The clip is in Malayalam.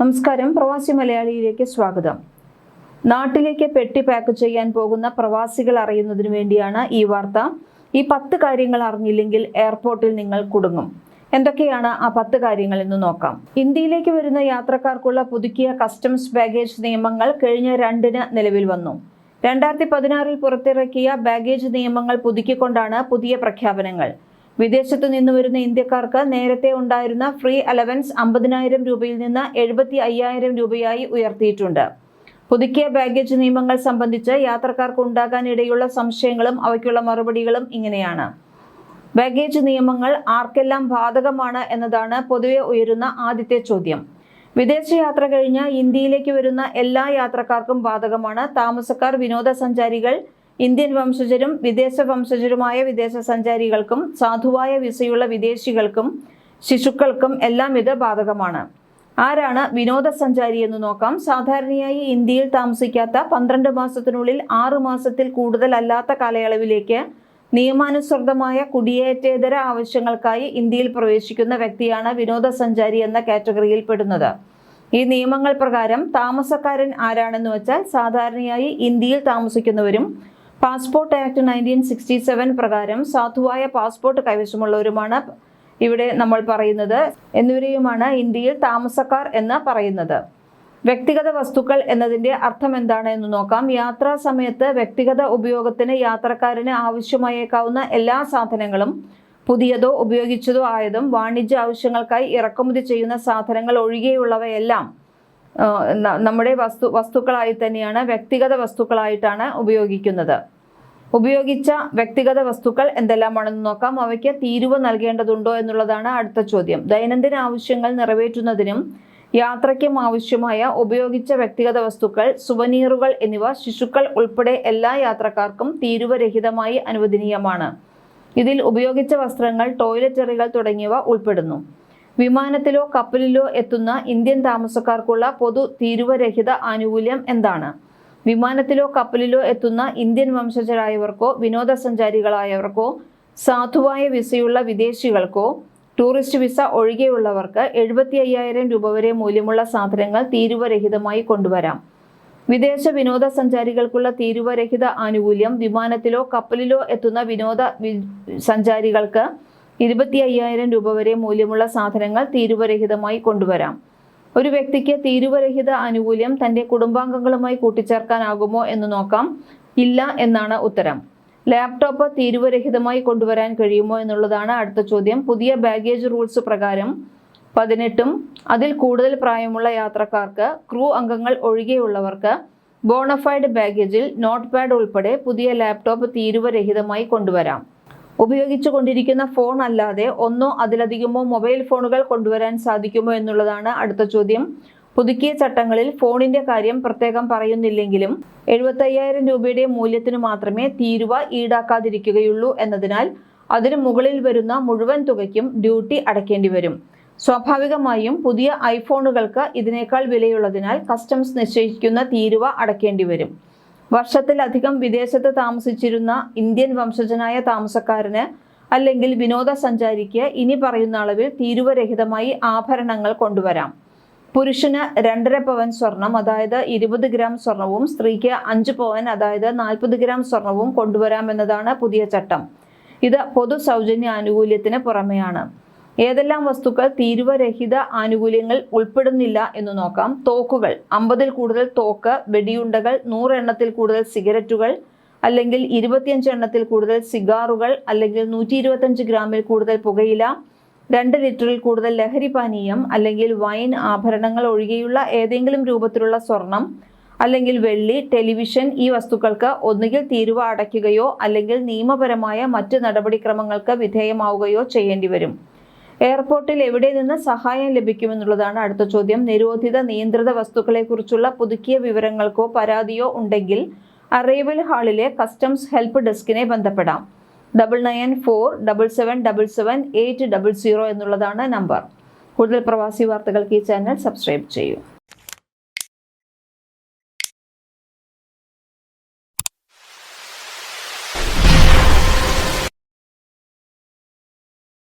നമസ്കാരം. പ്രവാസി മലയാളിയിലേക്ക് സ്വാഗതം. നാട്ടിലേക്ക് പെട്ടി പാക്ക് ചെയ്യാൻ പോകുന്ന പ്രവാസികൾ അറിയുന്നതിന് വേണ്ടിയാണ് ഈ വാർത്ത. ഈ പത്ത് കാര്യങ്ങൾ അറിഞ്ഞില്ലെങ്കിൽ എയർപോർട്ടിൽ നിങ്ങൾ കുടുങ്ങും. എന്തൊക്കെയാണ് ആ പത്ത് കാര്യങ്ങൾ എന്ന് നോക്കാം. ഇന്ത്യയിലേക്ക് വരുന്ന യാത്രക്കാർക്കുള്ള പുതുക്കിയ കസ്റ്റംസ് ബാഗേജ് നിയമങ്ങൾ കഴിഞ്ഞ രണ്ടിന് നിലവിൽ വന്നു. രണ്ടായിരത്തി പതിനാറിൽ പുറത്തിറക്കിയ ബാഗേജ് നിയമങ്ങൾ പുതുക്കിക്കൊണ്ടാണ് പുതിയ പ്രഖ്യാപനങ്ങൾ. വിദേശത്തു നിന്ന് വരുന്ന ഇന്ത്യക്കാർക്ക് നേരത്തെ ഉണ്ടായിരുന്ന ഫ്രീ അലവൻസ് അമ്പതിനായിരം രൂപയിൽ നിന്ന് എഴുപത്തി അയ്യായിരം രൂപയായി ഉയർത്തിയിട്ടുണ്ട്. പുതുക്കിയ ബാഗേജ് നിയമങ്ങൾ സംബന്ധിച്ച് യാത്രക്കാർക്ക് ഉണ്ടാകാനിടയുള്ള സംശയങ്ങളും അവയ്ക്കുള്ള മറുപടികളും ഇങ്ങനെയാണ്. ബാഗേജ് നിയമങ്ങൾ ആർക്കെല്ലാം ബാധകമാണ് എന്നതാണ് പൊതുവെ ഉയരുന്ന ആദ്യത്തെ ചോദ്യം. വിദേശയാത്ര കഴിഞ്ഞ് ഇന്ത്യയിലേക്ക് വരുന്ന എല്ലാ യാത്രക്കാർക്കും ബാധകമാണ്. താമസക്കാർ വിനോദസഞ്ചാരികൾ ഇന്ത്യൻ വംശജരും വിദേശ വംശജരുമായ വിദേശ സഞ്ചാരികൾക്കും സാധുവായ വിസയുള്ള വിദേശികൾക്കും ശിശുക്കൾക്കും എല്ലാം ഇത് ബാധകമാണ്. ആരാണ് വിനോദസഞ്ചാരി എന്ന് നോക്കാം. സാധാരണയായി ഇന്ത്യയിൽ താമസിക്കാത്ത പന്ത്രണ്ട് മാസത്തിനുള്ളിൽ ആറ് മാസത്തിൽ കൂടുതൽ അല്ലാത്ത കാലയളവിലേക്ക് നിയമാനുസൃതമായ കുടിയേറ്റേതര ആവശ്യങ്ങൾക്കായി ഇന്ത്യയിൽ പ്രവേശിക്കുന്ന വ്യക്തിയാണ് വിനോദസഞ്ചാരി എന്ന കാറ്റഗറിയിൽ പെടുന്നത് ഈ നിയമങ്ങൾ പ്രകാരം താമസക്കാരൻ ആരാണെന്ന് വെച്ചാൽ സാധാരണയായി ഇന്ത്യയിൽ താമസിക്കുന്നവരും passport act nineteen sixty seven പ്രകാരം സാധുവായ പാസ്പോർട്ട് കൈവശമുള്ളവരുമാണ് ഇവിടെ നമ്മൾ പറയുന്നത്. എന്നിവരെയുമാണ് ഇന്ത്യയിൽ താമസക്കാർ എന്ന് പറയുന്നത്. വ്യക്തിഗത വസ്തുക്കൾ എന്നതിന്റെ അർത്ഥം എന്താണ് എന്ന് നോക്കാം. യാത്രാ സമയത്ത് വ്യക്തിഗത ഉപയോഗത്തിന് യാത്രക്കാരന് ആവശ്യമായേക്കാവുന്ന എല്ലാ സാധനങ്ങളും പുതിയതോ ഉപയോഗിച്ചതോ ആയതും വാണിജ്യ ആവശ്യങ്ങൾക്കായി ഇറക്കുമതി ചെയ്യുന്ന സാധനങ്ങൾ ഒഴികെയുള്ളവയെല്ലാം നമ്മുടെ വസ്തു വസ്തുക്കളായി തന്നെയാണ് വ്യക്തിഗത വസ്തുക്കളായിട്ടാണ് ഉപയോഗിക്കുന്നത്. ഉപയോഗിച്ച വ്യക്തിഗത വസ്തുക്കൾ എന്തെല്ലാമാണെന്ന് നോക്കാം. അവയ്ക്ക് തീരുവ നൽകേണ്ടതുണ്ടോ എന്നുള്ളതാണ് അടുത്ത ചോദ്യം. ദൈനംദിന ആവശ്യങ്ങൾ നിറവേറ്റുന്നതിനും യാത്രയ്ക്കും ആവശ്യമായ ഉപയോഗിച്ച വ്യക്തിഗത വസ്തുക്കൾ സുവനീറുകൾ എന്നിവ ശിശുക്കൾ ഉൾപ്പെടെ എല്ലാ യാത്രക്കാർക്കും തീരുവരഹിതമായി അനുവദനീയമാണ്. ഇതിൽ ഉപയോഗിച്ച വസ്ത്രങ്ങൾ ടോയ്ലറ്ററികൾ തുടങ്ങിയവ ഉൾപ്പെടുന്നു. വിമാനത്തിലോ കപ്പലിലോ എത്തുന്ന ഇന്ത്യൻ താമസക്കാർക്കുള്ള പൊതു തീരുവരഹിത ആനുകൂല്യം എന്താണ്? വിമാനത്തിലോ കപ്പലിലോ എത്തുന്ന ഇന്ത്യൻ വംശജരായവർക്കോ വിനോദസഞ്ചാരികളായവർക്കോ സാധുവായ വിസയുള്ള വിദേശികൾക്കോ ടൂറിസ്റ്റ് വിസ ഒഴികെയുള്ളവർക്ക് എഴുപത്തി അയ്യായിരം രൂപ വരെ മൂല്യമുള്ള സാധനങ്ങൾ തീരുവരഹിതമായി കൊണ്ടുവരാം. വിദേശ വിനോദസഞ്ചാരികൾക്കുള്ള തീരുവരഹിത ആനുകൂല്യം വിമാനത്തിലോ കപ്പലിലോ എത്തുന്ന വിനോദ സഞ്ചാരികൾക്ക് ഇരുപത്തി അയ്യായിരം രൂപ വരെ മൂല്യമുള്ള സാധനങ്ങൾ തീരുവരഹിതമായി കൊണ്ടുവരാം. ഒരു വ്യക്തിക്ക് തീരുവരഹിത ആനുകൂല്യം തന്റെ കുടുംബാംഗങ്ങളുമായി കൂട്ടിച്ചേർക്കാനാകുമോ എന്ന് നോക്കാം. ഇല്ല എന്നാണ് ഉത്തരം. ലാപ്ടോപ്പ് തീരുവരഹിതമായി കൊണ്ടുവരാൻ കഴിയുമോ എന്നുള്ളതാണ് അടുത്ത ചോദ്യം. പുതിയ ബാഗേജ് റൂൾസ് പ്രകാരം പതിനെട്ടും അതിൽ കൂടുതൽ പ്രായമുള്ള യാത്രക്കാർക്ക് ക്രൂ അംഗങ്ങൾ ഒഴികെയുള്ളവർക്ക് ബോണഫൈഡ് ബാഗേജിൽ നോട്ട് പാഡ് ഉൾപ്പെടെ പുതിയ ലാപ്ടോപ്പ് തീരുവരഹിതമായി കൊണ്ടുവരാം. ഉപയോഗിച്ചു കൊണ്ടിരിക്കുന്ന ഫോൺ അല്ലാതെ ഒന്നോ അതിലധികമോ മൊബൈൽ ഫോണുകൾ കൊണ്ടുവരാൻ സാധിക്കുമോ എന്നുള്ളതാണ് അടുത്ത ചോദ്യം. പുതുക്കിയ ചട്ടങ്ങളിൽ ഫോണിന്റെ കാര്യം പ്രത്യേകം പറയുന്നില്ലെങ്കിലും എഴുപത്തയ്യായിരം രൂപയുടെ മൂല്യത്തിന് മാത്രമേ തീരുവ ഈടാക്കാതിരിക്കുകയുള്ളൂ എന്നതിനാൽ അതിന് മുകളിൽ വരുന്ന മുഴുവൻ തുകയ്ക്കും ഡ്യൂട്ടി അടയ്ക്കേണ്ടി വരും. സ്വാഭാവികമായും പുതിയ ഐഫോണുകൾക്ക് ഇതിനേക്കാൾ വിലയുള്ളതിനാൽ കസ്റ്റംസ് നിശ്ചയിക്കുന്ന തീരുവ അടയ്ക്കേണ്ടി വരും. വർഷത്തിലധികം വിദേശത്ത് താമസിച്ചിരുന്ന ഇന്ത്യൻ വംശജനായ താമസക്കാരന് അല്ലെങ്കിൽ വിനോദസഞ്ചാരിക്ക് ഇനി പറയുന്ന അളവിൽ തീരുവരഹിതമായി ആഭരണങ്ങൾ കൊണ്ടുവരാം. പുരുഷന് രണ്ടര പവൻ സ്വർണം അതായത് ഇരുപത് ഗ്രാം സ്വർണവും സ്ത്രീക്ക് അഞ്ച് പവൻ അതായത് നാൽപ്പത് ഗ്രാം സ്വർണവും കൊണ്ടുവരാമെന്നതാണ് പുതിയ ചട്ടം. ഇത് പൊതു സൗജന്യ ആനുകൂല്യത്തിന് പുറമെയാണ്. ഏതെല്ലാം വസ്തുക്കൾ തീരുവരഹിത ആനുകൂല്യങ്ങൾ ഉൾപ്പെടുന്നില്ല എന്ന് നോക്കാം. തോക്കുകൾ അമ്പതിൽ കൂടുതൽ തോക്ക് വെടിയുണ്ടകൾ നൂറെണ്ണത്തിൽ കൂടുതൽ സിഗരറ്റുകൾ അല്ലെങ്കിൽ ഇരുപത്തിയഞ്ച് എണ്ണത്തിൽ കൂടുതൽ സിഗാറുകൾ അല്ലെങ്കിൽ നൂറ്റി ഇരുപത്തഞ്ച് ഗ്രാമിൽ കൂടുതൽ പുകയില രണ്ട് ലിറ്ററിൽ കൂടുതൽ ലഹരി പാനീയം അല്ലെങ്കിൽ വൈൻ ആഭരണങ്ങൾ ഒഴികെയുള്ള ഏതെങ്കിലും രൂപത്തിലുള്ള സ്വർണം അല്ലെങ്കിൽ വെള്ളി ടെലിവിഷൻ ഈ വസ്തുക്കൾക്ക് ഒന്നുകിൽ തീരുവ അടയ്ക്കുകയോ അല്ലെങ്കിൽ നിയമപരമായ മറ്റ് നടപടിക്രമങ്ങൾക്ക് വിധേയമാവുകയോ ചെയ്യേണ്ടി വരും എയർപോർട്ടിൽ എവിടെ നിന്ന് സഹായം ലഭിക്കുമെന്നുള്ളതാണ് അടുത്ത ചോദ്യം. നിരോധിത നിയന്ത്രിത വസ്തുക്കളെക്കുറിച്ചുള്ള പുതുക്കിയ വിവരങ്ങൾക്കോ പരാതിയോ ഉണ്ടെങ്കിൽ അറൈവൽ ഹാളിലെ കസ്റ്റംസ് ഹെൽപ്പ് ഡെസ്കിനെ ബന്ധപ്പെടാം. Double nine four double seven double seven eight double zero എന്നുള്ളതാണ് നമ്പർ. കൂടുതൽ പ്രവാസി വാർത്തകൾക്ക് ഈ ചാനൽ സബ്സ്ക്രൈബ് ചെയ്യൂ.